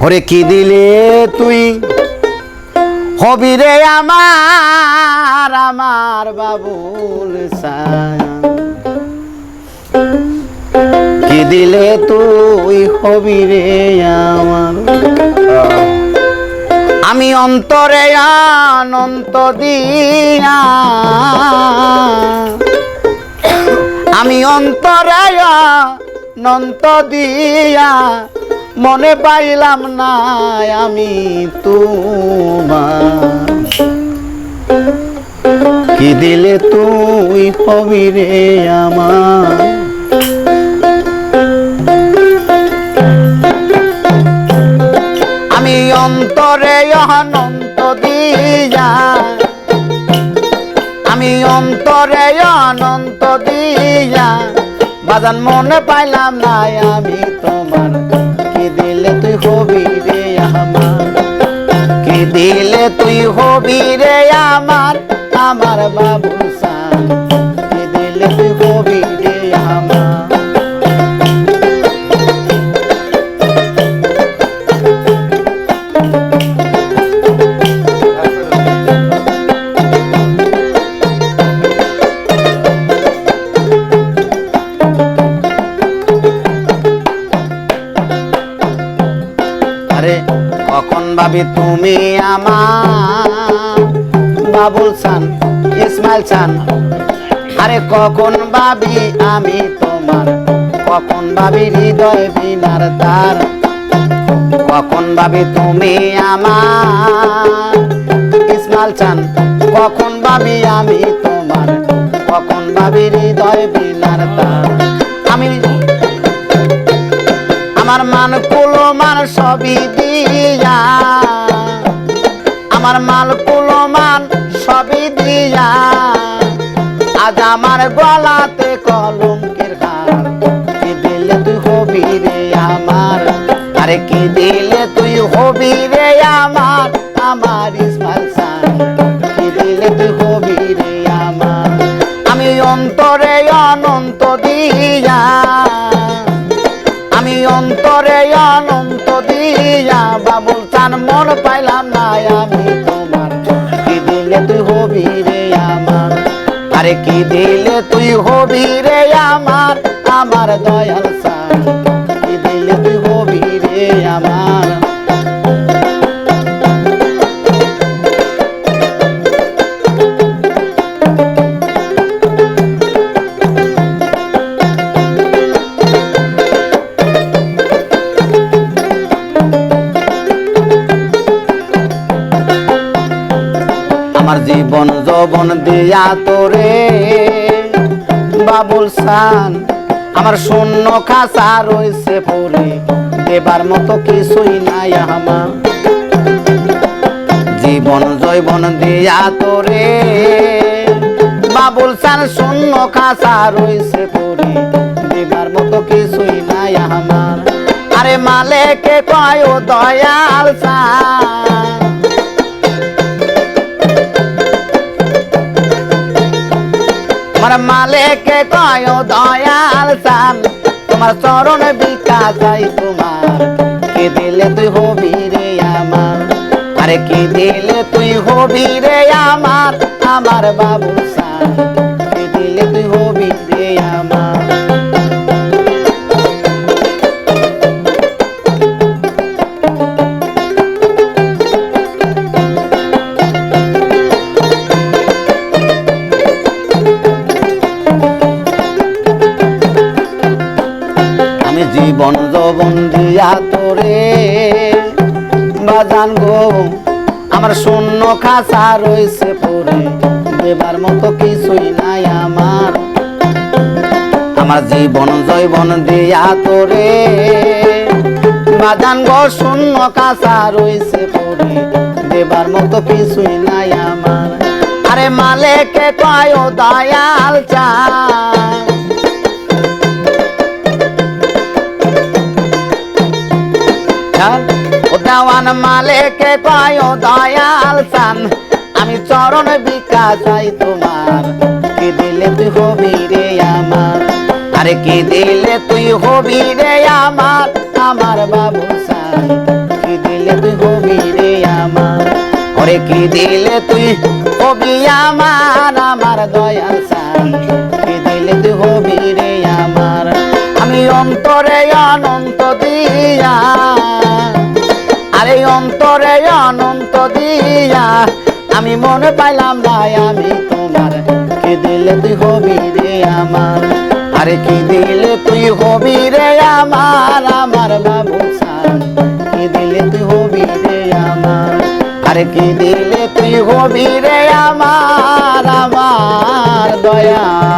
ওরে কি দিলে তুই? হবি রে আমার আমার বাবুল কি দিলে তুই হবি রে আমার? আমি অন্তরে অনন্ত দিয়া। আমি অন্তরে অনন্ত দিয়া। মনে পাইলাম না আমি কি দিলে তুই হবি রে আমার? আমি অন্তরে অনন্ত দিয়া। আমি অন্তরে অনন্ত দিয়া। বাজান মনে পাইলাম না আমি তোমার। হবি রে আমার? কে দিলে তুই হবি আমার? আমার বাবু সান ভাবি, তুমি আমার বাবুল চান, ইসমাইল চান। আরে কখন ভাবি, আমি তোমার কখন ভাবি, হৃদয় বিনার তার? কখন ভাবি, তুমি আমার ইসমাইল চান, কখন ভাবি, আমি তোমার কখন ভাবি, হৃদয় বিনার তার? আমার মান কুলো মান সবই দিয়া। আমার মাল কুলো মান সবই দিয়া। আজ আমার গলাতে কলঙ্কের হার। কি দিলে তুই হবি রে আমার? আরে কি দিলে তুই হবি রে আমার? আমার ইসমাইল কি দিলে তুই হবি রে আমার? আমি অন্তরে অনন্ত দিয়া। মন পাইলাম না আমি তোমার। কি দিলে তুই হবি রে আমার? আরে কি দিলে তুই হবি রে আমার? আমার দয়াল আমার জীবন যৌবন দিয়া তোরে। বাবুল সান, আমার শূন্য খাসা রয়েছে পরে দেবার মতো কিছুই নাই আমার। জীবন জৈবন দিয়া তোরে। বাবুল সান, শূন্য খাসা রয়েছে পরে দেবার মতো কিছুই নাই আমার। আরে মালেকে কয় ও দয়াল সান? মালেকে কয় দয়াল সান তোমার চরণ বিকাশ চাই তোমার। কে দিলে তুই হবি রে আমার? আরে কে দিলে তুই হবি রে আমার? আমার বাবু সান কে দিলে তুই হবি রে আমার? জীবন যৌবন দিয়া তোরে বাজান গো, আমার শূন্য খাসা রয়েছে পরে। দেবার মতো কিছুই নাই আমার। আমার জীবন জৈবন দিয়া তোরে। বাজান গো, শূন্য কাঁচা রয়েছে পরে। দেবার মতো কিছুই নাই আমার। আরে মালেকে কয় দয়াল চা দেওয়ান মালেকে কয় দয়াল চান আমি চরণ বিকাশ চাই তোমার। কি দিলে তুই হবি রে আমার? আরে কি দিলে তুই হবি রে আমার? আমার বাবু সাই কি দিলে তুই হবি রে আমার? ওরে কি দিলে তুই হবি আমার? আমার দয়াল সান। কি দিলে তুই হবি রে আমার? আমি অন্তরে অনন্ত দিয়া আরে অন্তরে অনন্ত দিয়া আমি মনে পাইলাম না আমি তোমার। কি দিলে তুই হবি রে আমার? আরে কি দিলে তুই হবি রে আমার? আমার বাবু কি দিলে তুই হবি রে আমার? আরে কি দিলে তুই হবি রে আমার? আমার দয়াল